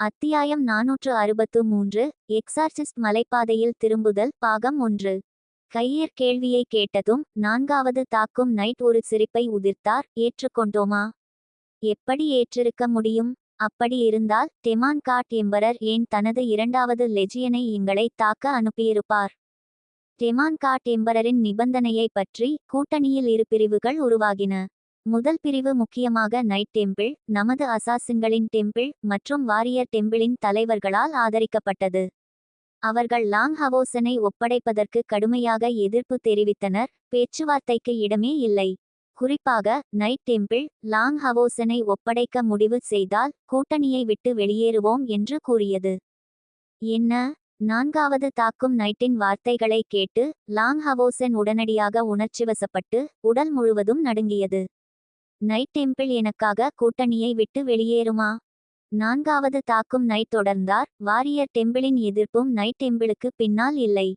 அத்தியாயம் நாநூற்று அறுபத்து மூன்று எக்ஸார்சிஸ்ட் மலைப்பாதையில் திரும்புதல் பாகம் ஒன்று. கையர் கேள்வியை கேட்டதும் நான்காவது தாக்கும் நைட் ஒரு சிரிப்பை உதிர்த்தார் ஏற்றுக்கொண்டோமா? எப்படி ஏற்றிருக்க முடியும்? அப்படி இருந்தால் டெமான் காட் எம்பரர் ஏன் தனது இரண்டாவது லெஜியனை எங்களை தாக்க அனுப்பியிருப்பார்? டெமான் காட் எம்பரரின் நிபந்தனையை பற்றி கூட்டணியில் இரு பிரிவுகள் உருவாகின. முதல் பிரிவு முக்கியமாக நைட் டெம்பிள் நமது அசாசின்களின் டெம்பிள் மற்றும் வாரியர் டெம்பிளின் தலைவர்களால் ஆதரிக்கப்பட்டது. அவர்கள் லாங் ஹவோசனை ஒப்படைப்பதற்கு கடுமையாக எதிர்ப்பு தெரிவித்தனர் பேச்சுவார்த்தைக்கு இடமே இல்லை. குறிப்பாக நைட் டெம்பிள் லாங் ஹவோசனை ஒப்படைக்க முடிவு செய்தால் கூட்டணியை விட்டு வெளியேறுவோம் என்று கூறியது. என்ன? நான்காவது தாக்கும் நைட்டின் வார்த்தைகளை கேட்டு லாங் ஹவோசன் உடனடியாக உணர்ச்சிவசப்பட்டு உடல் முழுவதும் நடுங்கியது. நைட் டெம்பிள் எனக்காக கூட்டணியை விட்டு வெளியேறுமா? நான்காவது தாக்கும் நைட் தொடர்ந்தார். வாரியர் டெம்பிளின் எதிர்ப்பும் நைட் டெம்பிளுக்கு பின்னால் இல்லை.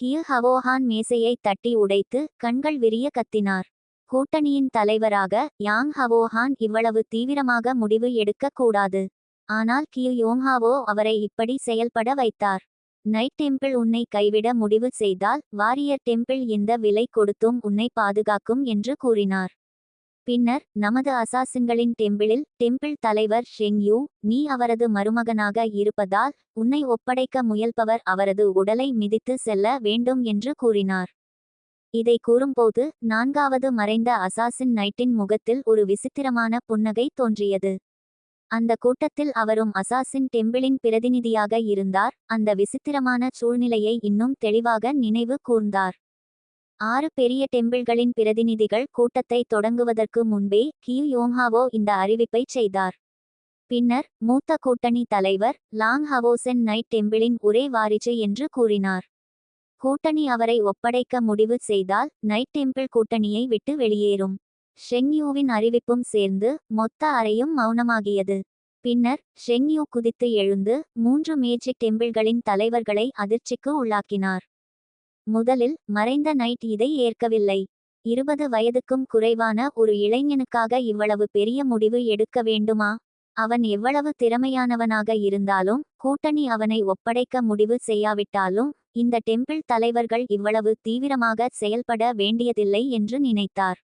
கியு ஹவோஹான் மேசையை தட்டி உடைத்து கண்கள் விரிய கத்தினார். கூட்டணியின் தலைவராக யாங் ஹவோஹான் இவ்வளவு தீவிரமாக முடிவு எடுக்கக்கூடாது ஆனால் கியூ யோங்ஹாவோ அவரை இப்படி செயல்பட வைத்தார். நைட் டெம்பிள் உன்னை கைவிட முடிவு செய்தால் வாரியர் டெம்பிள் எந்த விலை கொடுத்தும் உன்னை பாதுகாக்கும் என்று கூறினார். பின்னர் நமது அசாசின்களின் டெம்பிளில் டெம்பிள் தலைவர் ஷெங் யூ நீ அவரது மருமகனாக இருப்பதால் உன்னை ஒப்படைக்க முயல்பவர் அவரது உடலை மிதித்து செல்ல வேண்டும் என்று கூறினார். இதை கூறும்போது நான்காவது மறைந்த அசாசின் நைட்டின் முகத்தில் ஒரு விசித்திரமான புன்னகை தோன்றியது. அந்த கூட்டத்தில் அவரும் அசாசின் டெம்பிளின் பிரதிநிதியாக இருந்தார். அந்த விசித்திரமான சூழ்நிலையை இன்னும் தெளிவாக நினைவு கூர்ந்தார். ஆறு பெரிய டெம்பிள்களின் பிரதிநிதிகள் கூட்டத்தை தொடங்குவதற்கு முன்பே கியூ யோங்ஹாவோ இந்த அறிவிப்பை செய்தார். பின்னர் மூத்த கூட்டணி தலைவர் லாங் ஹவோசென் நைட் டெம்பிளின் ஒரே வாரிசு என்று கூறினார். கூட்டணி அவரை ஒப்படைக்க முடிவு செய்தால் நைட் டெம்பிள் கூட்டணியை விட்டு வெளியேறும். ஷெங்யூவின் அறிவிப்பும் சேர்ந்து மொத்த அறையும் மௌனமாகியது. பின்னர் ஷெங்யூ குதித்து எழுந்து மூன்று மேஜிக் டெம்பிள்களின் தலைவர்களை அதிர்ச்சிக்கு உள்ளாக்கினார். முதலில் மறைந்த நைட் இதை ஏற்கவில்லை. இருபது வயதுக்கும் குறைவான ஒரு இளைஞனுக்காக இவ்வளவு பெரிய முடிவு எடுக்க வேண்டுமா? அவன் எவ்வளவு திறமையானவனாக இருந்தாலும் கூட்டணி அவனை ஒப்படைக்க முடிவு செய்யாவிட்டாலும் இந்த டெம்பிள் தலைவர்கள் இவ்வளவு தீவிரமாக செயல்பட வேண்டியதில்லை என்று நினைத்தார்.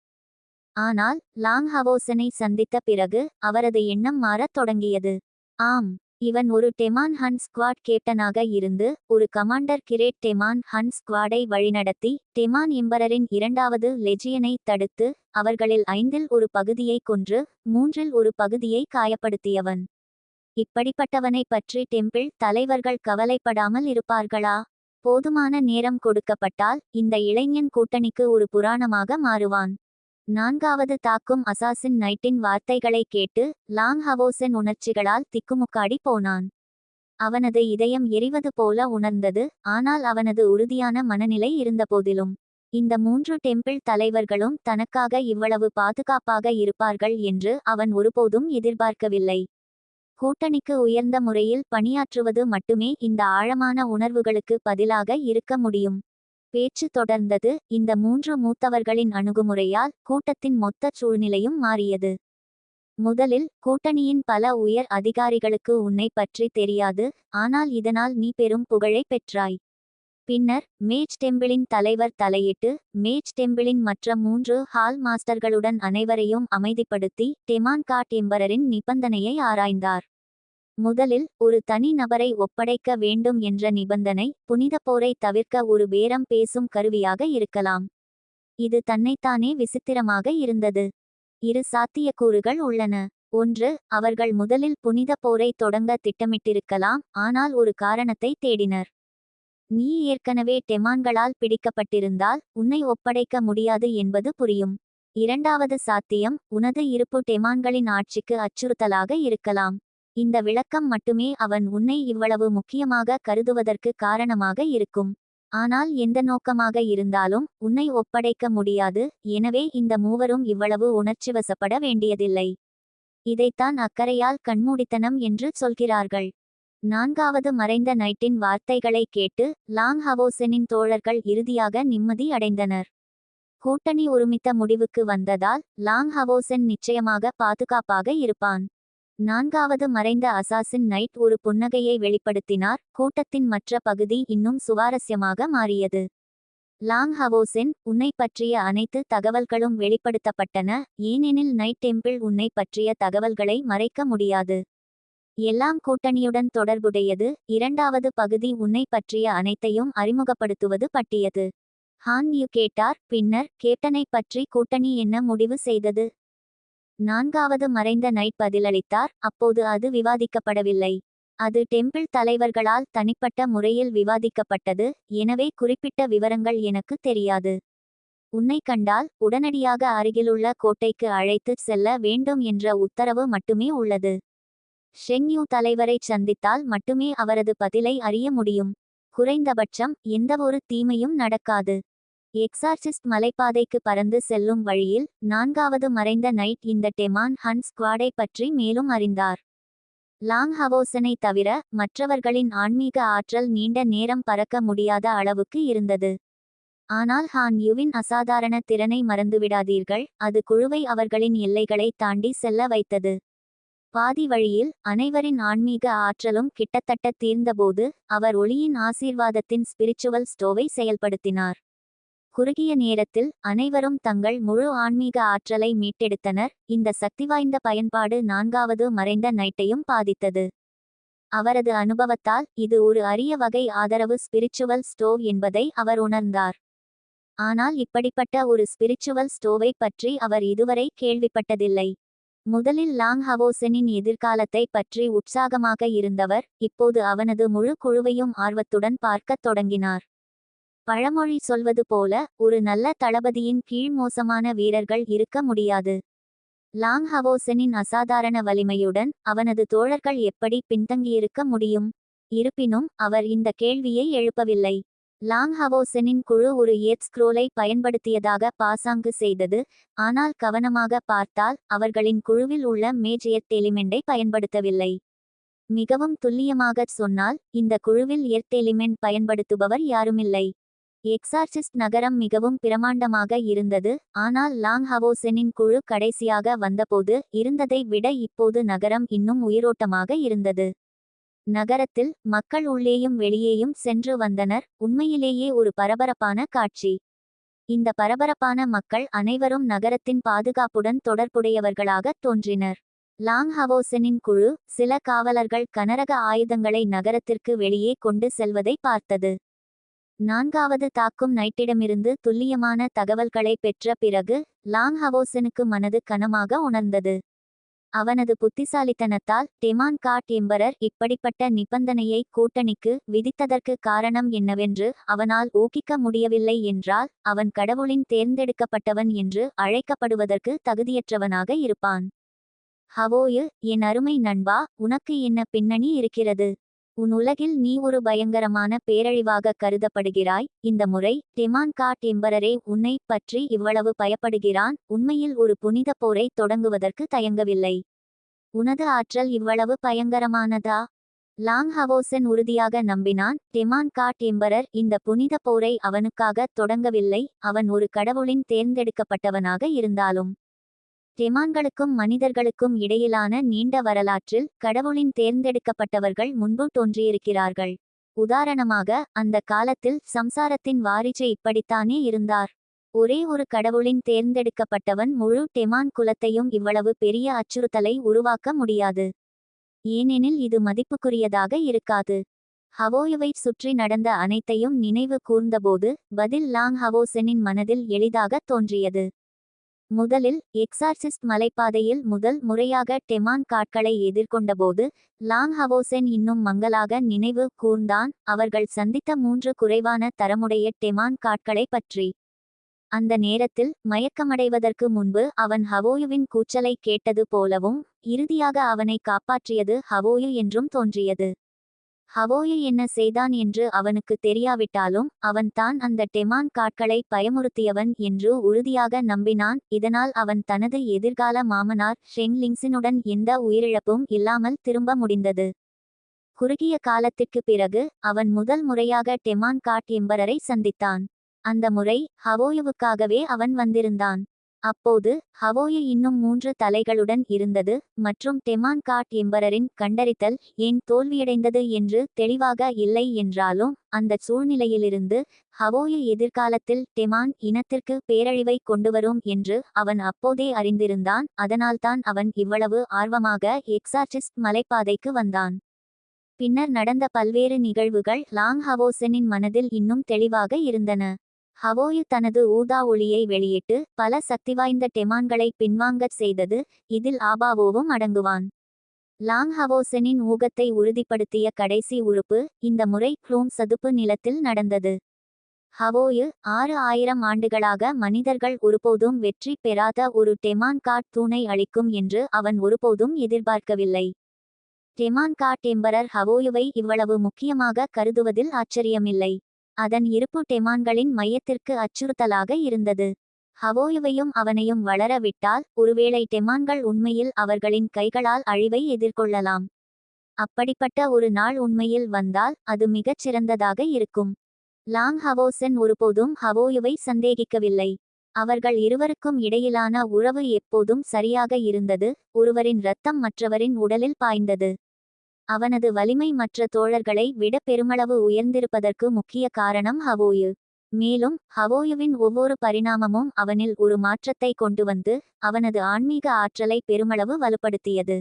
ஆனால் லாங் ஹவோசனை சந்தித்த பிறகு அவரது எண்ணம் மாறத் தொடங்கியது. ஆம் இவன் ஒரு டெமான் ஹன் ஸ்குவாட் கேப்டனாக இருந்து ஒரு கமாண்டர் கிரேட் டெமான் ஹன் ஸ்குவாடை வழிநடத்தி டெமான் எம்பரரின் இரண்டாவது லெஜியனை தடுத்து அவர்களில் ஐந்தில் ஒரு பகுதியை கொன்று மூன்றில் ஒரு பகுதியை காயப்படுத்தியவன். இப்படிப்பட்டவனை பற்றி டெம்பிள் தலைவர்கள் கவலைப்படாமல் இருப்பார்களா? போதுமான நேரம் கொடுக்கப்பட்டால் இந்த இளைஞன் கூட்டணிக்கு ஒரு புராணமாக மாறுவான். நான்காவது தாக்கும் அசாசின் நைட்டின் வார்த்தைகளை கேட்டு லாங் ஹவோசன் உணர்ச்சிகளால் திக்குமுக்காடி போனான். அவனது இதயம் எரிவது போல உணர்ந்தது ஆனால் அவனது உறுதியான மனநிலை இருந்தபோதிலும். இந்த மூன்று டெம்பிள் தலைவர்களும் தனக்காக இவ்வளவு பாதுகாப்பாக இருப்பார்கள் என்று அவன் ஒருபோதும் எதிர்பார்க்கவில்லை. கூட்டணிக்கு உயர்ந்த முறையில் பணியாற்றுவது மட்டுமே இந்த ஆழமான உணர்வுகளுக்கு பதிலாக இருக்க முடியும். பேச்சு தொடர்ந்தது. இந்த மூன்று மூத்தவர்களின் அணுகுமுறையால் கூட்டத்தின் மொத்த சூழ்நிலையும் மாறியது. முதலில் கூட்டணியின் பல உயர் அதிகாரிகளுக்கு உன்னை பற்றி தெரியாது. ஆனால் இதனால் நீ பெரும் புகழை பெற்றாய். பின்னர் மேஜ் டெம்பிளின் தலைவர் தலையிட்டு மேஜ் டெம்பிளின் மற்ற மூன்று ஹால் மாஸ்டர்களுடன் அனைவரையும் அமைதிப்படுத்தி டெமான் காட் எம்பரரின் நிபந்தனையை ஆராய்ந்தார். முதலில் ஒரு தனி நபரை ஒப்படைக்க வேண்டும் என்ற நிபந்தனை புனித போரை தவிர்க்க ஒரு பேரம் பேசும் கருவியாக இருக்கலாம். இது தன்னைத்தானே விசித்திரமாக இருந்தது. இரு சாத்தியக்கூறுகள் உள்ளன. ஒன்று அவர்கள் முதலில் புனித போரை தொடங்க திட்டமிட்டிருக்கலாம் ஆனால் ஒரு காரணத்தை தேடினர். நீ ஏற்கனவே டெமான்களால் பிடிக்கப்பட்டிருந்தால் உன்னை ஒப்படைக்க முடியாது என்பது புரியும். இரண்டாவது சாத்தியம் உனது இருப்பு டெமான்களின் ஆட்சிக்கு அச்சுறுத்தலாக இருக்கலாம். இந்த விளக்கம் மட்டுமே அவன் உன்னை இவ்வளவு முக்கியமாக கருதுவதற்கு காரணமாக இருக்கும். ஆனால் எந்த நோக்கமாக இருந்தாலும் உன்னை ஒப்படைக்க முடியாது. எனவே இந்த மூவரும் இவ்வளவு உணர்ச்சிவசப்பட வேண்டியதில்லை. இதைத்தான் அக்கறையால் கண்மூடித்தனம் என்று சொல்கிறார்கள். நான்காவது மறைந்த நைட்டின் வார்த்தைகளை கேட்டு லாங் ஹவோசனின் தோழர்கள் இறுதியாக நிம்மதி அடைந்தனர். கூட்டணி ஒருமித்த முடிவுக்கு வந்ததால் லாங் ஹவோசன் நிச்சயமாக பாதுகாப்பாக இருப்பான். நான்காவது மறைந்த அசாசின் நைட் ஒரு புன்னகையை வெளிப்படுத்தினார். கூட்டத்தின் மற்ற பகுதி இன்னும் சுவாரஸ்யமாக மாறியது. லாங் ஹவோசென் உன்னை பற்றிய அனைத்து தகவல்களும் வெளிப்படுத்தப்பட்டன. ஏனெனில் நைட் டெம்பிள் உன்னை பற்றிய தகவல்களை மறைக்க முடியாது. எல்லாம் கூட்டணியுடன் தொடர்புடையது. இரண்டாவது பகுதி உன்னை பற்றிய அனைத்தையும் அறிமுகப்படுத்துவது பட்டியது ஹான் யூ கேட்டார். பின்னர் கேப்டனை பற்றி கூட்டணி என்ன முடிவு செய்தது? நான்காவது மறைந்த நைட் பதிலளித்தார் அப்போது அது விவாதிக்கப்படவில்லை. அது டெம்பிள் தலைவர்களால் தனிப்பட்ட முறையில் விவாதிக்கப்பட்டது எனவே குறிப்பிட்ட விவரங்கள் எனக்கு தெரியாது. உன்னை கண்டால் உடனடியாக அருகிலுள்ள கோட்டைக்கு அழைத்துச் செல்ல வேண்டும் என்ற உத்தரவு மட்டுமே உள்ளது. ஷெங்யூ தலைவரைச் சந்தித்தால் மட்டுமே அவரது பதிலை அறிய முடியும். குறைந்தபட்சம் எந்தவொரு தீமையும் நடக்காது. எக்ஸார்சிஸ்ட் மலைப்பாதைக்கு பறந்து செல்லும் வழியில் நான்காவது மறைந்த நைட் இந்த டெமான் ஹன் ஸ்குவாடை பற்றி மேலும் அறிந்தார். லாங் ஹவோசனை தவிர மற்றவர்களின் ஆன்மீக ஆற்றல் நீண்ட நேரம் பறக்க முடியாத அளவுக்கு இருந்தது. ஆனால் ஹான் யுவின் அசாதாரண திறனை மறந்துவிடாதீர்கள் அது குழுவை அவர்களின் எல்லைகளை தாண்டி செல்ல வைத்தது. பாதி வழியில் அனைவரின் ஆன்மீக ஆற்றலும் கிட்டத்தட்ட தீர்ந்தபோது அவர் ஒளியின் ஆசீர்வாதத்தின் ஸ்பிரிச்சுவல் ஸ்டோவை செயல்படுத்தினார். குறுகிய நேரத்தில் அனைவரும் தங்கள் முழு ஆன்மீக ஆற்றலை மீட்டெடுத்தனர். இந்த சக்திவாய்ந்த பயன்பாடு நான்காவது மறைந்த நைட்டையும் பாதித்தது. அவரது அனுபவத்தால் இது ஒரு அரிய வகை ஆதரவு ஸ்பிரிச்சுவல் ஸ்டோவ் என்பதை அவர் உணர்ந்தார். ஆனால் இப்படிப்பட்ட ஒரு ஸ்பிரிச்சுவல் ஸ்டோவை பற்றி அவர் இதுவரை கேள்விப்பட்டதில்லை. முதலில் லாங் ஹவோசனின் எதிர்காலத்தை பற்றி உற்சாகமாக இருந்தவர் இப்போது அவனது முழு குழுவையும் ஆர்வத்துடன் பார்க்கத் தொடங்கினார். பழமொழி சொல்வது போல ஒரு நல்ல தளபதியின் கீழ் மோசமான வீரர்கள் இருக்க முடியாது. லாங் ஹவோசனின் அசாதாரண வலிமையுடன் அவனது தோழர்கள் எப்படி பின்தங்கியிருக்க முடியும்? இருப்பினும் அவர் இந்த கேள்வியை எழுப்பவில்லை. லாங் ஹவோசனின் குழு ஒரு ஏத் ஸ்க்ரோலை பயன்படுத்தியதாக பாசாங்கு செய்தது ஆனால் கவனமாக பார்த்தால் அவர்களின் குழுவில் உள்ள மேஜ் எர்த் எலிமெண்டை பயன்படுத்தவில்லை. மிகவும் துல்லியமாகச் சொன்னால் இந்த குழுவில் எர்த் எலிமெண்ட் பயன்படுத்துபவர் யாருமில்லை. எக்ஸார்சிஸ்ட் நகரம் மிகவும் பிரமாண்டமாக இருந்தது. ஆனால் லாங் ஹவோசெனின் குழு கடைசியாக வந்தபோது இருந்ததை விட இப்போது நகரம் இன்னும் உயிரோட்டமாக இருந்தது. நகரத்தில் மக்கள் உள்ளேயும் வெளியேயும் சென்று வந்தனர். உண்மையிலேயே ஒரு பரபரப்பான காட்சி. இந்த பரபரப்பான மக்கள் அனைவரும் நகரத்தின் பாதுகாப்புடன் தொடர்புடையவர்களாக தோன்றினர். லாங் ஹவோசனின் குழு சில காவலர்கள் கனரக ஆயுதங்களை நகரத்திற்கு வெளியே கொண்டு செல்வதை பார்த்தது. நான்காவது தாக்கும் நைட்டிடமிருந்து துல்லியமான தகவல்களை பெற்ற பிறகு லாங் ஹவோசனுக்கு மனது கனமாக உணர்ந்தது. அவனது புத்திசாலித்தனத்தால் டெமான் காட் எம்பரர் இப்படிப்பட்ட நிபந்தனையை கூட்டணிக்கு விதித்ததற்கு காரணம் என்னவென்று அவனால் ஊகிக்க முடியவில்லை என்றால் அவன் கடவுளின் தேர்ந்தெடுக்கப்பட்டவன் என்று அழைக்கப்படுவதற்கு தகுதியற்றவனாக இருப்பான். ஹவோயு என் அருமை நண்பா உனக்கு என்ன பின்னணி இருக்கிறது? உன் உலகில் நீ ஒரு பயங்கரமான பேரழிவாக கருதப்படுகிறாய். இந்த முறை டெமான் காட் எம்பரரே உன்னை பற்றி இவ்வளவு பயப்படுகிறான். உண்மையில் ஒரு புனித போரை தொடங்குவதற்கு தயங்கவில்லை. உனது ஆற்றல் இவ்வளவு பயங்கரமானதா? லாங் ஹவோசன் உறுதியாக நம்பினான். டெமான் காட் எம்பரர் இந்த புனித போரை அவனுக்காக தொடங்கவில்லை. அவன் ஒரு கடவுளின் தேர்ந்தெடுக்கப்பட்டவனாக இருந்தாலும் டெமான்களுக்கும் மனிதர்களுக்கும் இடையிலான நீண்ட வரலாற்றில் கடவுளின் தேர்ந்தெடுக்கப்பட்டவர்கள் முன்பு தோன்றியிருக்கிறார்கள். உதாரணமாக அந்த காலத்தில் சம்சாரத்தின் வாரிசு இப்படித்தானே இருந்தார். ஒரே ஒரு கடவுளின் தேர்ந்தெடுக்கப்பட்டவன் முழு டெமான் குலத்தையும் இவ்வளவு பெரிய அச்சுறுத்தலை உருவாக்க முடியாது. ஏனெனில் இது மதிப்புக்குரியதாக இருக்காது. ஹவோயுவை சுற்றி நடந்த அனைத்தையும் நினைவு கூர்ந்தபோது பதில் லாங் ஹவோசெனின் மனதில் எளிதாக தோன்றியது. முதலில் எக்ஸார்சிஸ்ட் மலைப்பாதையில் முதல் முறையாக டெமான் காட்களை எதிர்கொண்டபோது லாங் ஹவோசென் இன்னும் மங்கலாக நினைவு கூர்ந்தான். அவர்கள் சந்தித்த மூன்று குறைவான தரமுடைய டெமான் காட்களை பற்றி. அந்த நேரத்தில் மயக்கமடைவதற்கு முன்பு அவன் ஹவோயுவின் கூச்சலை கேட்டது போலவும் இறுதியாக அவனை காப்பாற்றியது ஹவோயு என்றும் தோன்றியது. ஹவோயை என்ன செய்தான் என்று அவனுக்கு தெரியாவிட்டாலும் அவன் தான் அந்த டெமான் காட்களை பயமுறுத்தியவன் என்று உறுதியாக நம்பினான். இதனால் அவன் தனது எதிர்கால மாமனார் ஷென்லிங்ஸினுடன் எந்த உயிரிழப்பும் இல்லாமல் திரும்ப முடிந்தது. குறுகிய காலத்திற்கு பிறகு அவன் முதல் முறையாக டெமான் காட் எம்பரரை சந்தித்தான். அந்த முறை ஹவோயுவுக்காகவே அவன் வந்திருந்தான். அப்போது ஹவோயு இன்னும் மூன்று தலைகளுடன் இருந்தது மற்றும் டெமான் காட் எம்பரரின் கண்டறித்தல் ஏன் தோல்வியடைந்தது என்று தெளிவாக இல்லை என்றாலும் அந்தச் சூழ்நிலையிலிருந்து ஹவோயு எதிர்காலத்தில் டெமான் இனத்திற்கு பேரழிவை கொண்டுவரும் என்று அவன் அப்போதே அறிந்திருந்தான் அதனால்தான் அவன் இவ்வளவு ஆர்வமாக எக்ஸார்சிஸ்ட் மலைப்பாதைக்கு வந்தான். பின்னர் நடந்த பல்வேறு நிகழ்வுகள் லாங் ஹவோசனின் மனதில் இன்னும் தெளிவாக இருந்தன. ஹவோயு தனது ஊதா ஒளியை வெளியிட்டு பல சக்திவாய்ந்த டெமான்களை பின்வாங்கச் செய்தது இதில் ஆபாவோவும் அடங்குவான். லாங் ஹவோசனின் ஊகத்தை உறுதிப்படுத்திய கடைசி உறுப்பு இந்த முறை க்ளூம் சதுப்பு நிலத்தில் நடந்தது. ஹவோயு ஆறு ஆயிரம் ஆண்டுகளாக மனிதர்கள் ஒருபோதும் வெற்றி பெறாத ஒரு டெமான் காட் தூணை அளிக்கும் என்று அவன் ஒருபோதும் எதிர்பார்க்கவில்லை. டெமான் காட் எம்பரர் ஹவோயுவை இவ்வளவு முக்கியமாக கருதுவதில் ஆச்சரியமில்லை. அதன் இருப்பு டெமான்களின் மையத்திற்கு அச்சுறுத்தலாக இருந்தது. ஹவோயுவையும் அவனையும் வளரவிட்டால் ஒருவேளை டெமான்கள் உண்மையில் அவர்களின் கைகளால் அழிவை எதிர்கொள்ளலாம். அப்படிப்பட்ட ஒரு நாள் உண்மையில் வந்தால் அது மிகச் சிறந்ததாக இருக்கும். லாங் ஹவோசன் ஒருபோதும் ஹவோயுவை சந்தேகிக்கவில்லை. அவர்கள் இருவருக்கும் இடையிலான உறவு எப்போதும் சரியாக இருந்தது ஒருவரின் இரத்தம் மற்றவரின் உடலில் பாய்ந்தது. அவனது வலிமை மற்ற தோழர்களை விட பெருமளவு உயர்ந்திருப்பதற்கு முக்கிய காரணம் ஹவோயு. மேலும் ஹவோயுவின் ஒவ்வொரு பரிணாமமும் அவனில் ஒரு மாற்றத்தை கொண்டு வந்து அவனது ஆன்மீக ஆற்றலை பெருமளவு வலுப்படுத்தியது.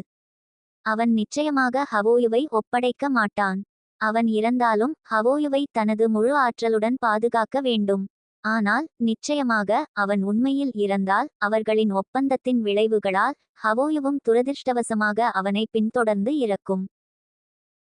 அவன் நிச்சயமாக ஹவோயுவை ஒப்படைக்க மாட்டான். அவன் இறந்தாலும் ஹவோயுவை தனது முழு ஆற்றலுடன் பாதுகாக்க வேண்டும். ஆனால் நிச்சயமாக அவன் உண்மையில் இறந்தால் அவர்களின் ஒப்பந்தத்தின் விளைவுகளால் ஹவோயுவும் துரதிர்ஷ்டவசமாக அவனை பின்தொடர்ந்து இறக்கும்.